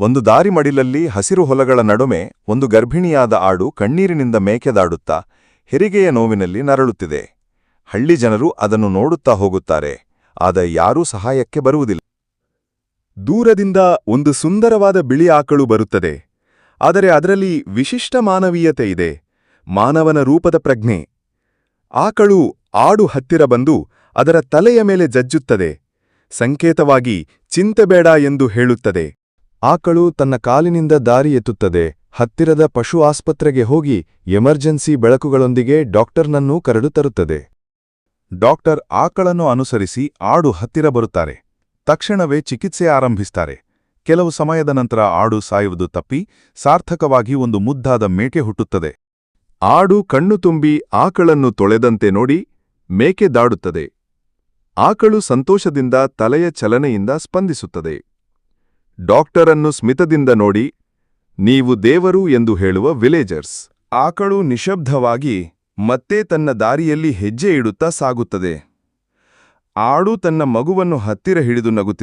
ಒಂದು ದಾರಿ ಮಡಿಲಲ್ಲಿ ಹಸಿರು ಹೊಲಗಳ ನಡುವೆ ಒಂದು ಗರ್ಭಿಣಿಯಾದ ಆಡು ಕಣ್ಣೀರಿನಿಂದ ಮೇಕೆದಾಡುತ್ತಾ ಹೆರಿಗೆಯ ನೋವಿನಲ್ಲಿ ನರಳುತ್ತಿದೆ. ಹಳ್ಳಿ ಜನರು ಅದನ್ನು ನೋಡುತ್ತಾ ಹೋಗುತ್ತಾರೆ, ಆದ ಯಾರೂ ಸಹಾಯಕ್ಕೆ ಬರುವುದಿಲ್ಲ. ದೂರದಿಂದ ಒಂದು ಸುಂದರವಾದ ಬಿಳಿ ಆಕಳು ಬರುತ್ತದೆ. ಆದರೆ ಅದರಲ್ಲಿ ವಿಶಿಷ್ಟ ಮಾನವೀಯತೆ ಇದೆ. ಮಾನವನ ರೂಪದ ಪ್ರಜ್ಞೆ. ಆಕಳು ಆಡು ಹತ್ತಿರ ಬಂದು ಅದರ ತಲೆಯ ಮೇಲೆ ಜಜ್ಜುತ್ತದೆ. ಸಂಕೇತವಾಗಿ ಚಿಂತೆ ಬೇಡ ಎಂದು ಹೇಳುತ್ತದೆ. ಆಕಳು ತನ್ನ ಕಾಲಿನಿಂದ ದಾರಿ ಎತ್ತುತ್ತದೆ, ಹತ್ತಿರದ ಪಶು ಆಸ್ಪತ್ರೆಗೆ ಹೋಗಿ ಎಮರ್ಜೆನ್ಸಿ ಬೆಳಕುಗಳೊಂದಿಗೆ ಡಾಕ್ಟರ್ನನ್ನೂ ಕರಡು ತರುತ್ತದೆ. ಡಾಕ್ಟರ್ ಆಕಳನ್ನು ಅನುಸರಿಸಿ ಆಡು ಹತ್ತಿರ ಬರುತ್ತಾರೆ. ತಕ್ಷಣವೇ ಚಿಕಿತ್ಸೆ ಆರಂಭಿಸ್ತಾರೆ. ಕೆಲವು ಸಮಯದ ನಂತರ ಆಡು ಸಾಯುವುದು ತಪ್ಪಿ, ಸಾರ್ಥಕವಾಗಿ ಒಂದು ಮುದ್ದಾದ ಮೇಕೆ ಹುಟ್ಟುತ್ತದೆ. ಆಡು ಕಣ್ಣು ತುಂಬಿ ಆಕಳನ್ನು ತೊಳೆದಂತೆ ನೋಡಿ ಮೇಕೆ ದಾಡುತ್ತದೆ. ಆಕಳು ಸಂತೋಷದಿಂದ ತಲೆಯ ಚಲನೆಯಿಂದ ಸ್ಪಂದಿಸುತ್ತದೆ. ಡಾಕ್ಟರನ್ನು ಸ್ಮಿತದಿಂದ ನೋಡಿ, ನೀವು ದೇವರು ಎಂದು ಹೇಳುವ ವಿಲೇಜರ್ಸ್. ಆಕಳು ನಿಶಬ್ದವಾಗಿ ಮತ್ತೆ ತನ್ನ ದಾರಿಯಲ್ಲಿ ಹೆಜ್ಜೆ ಇಡುತ್ತಾ ಸಾಗುತ್ತದೆ. ಆಡು ತನ್ನ ಮಗುವನ್ನು ಹತ್ತಿರ ಹಿಡಿದು ನಗುತ್ತಿದೆ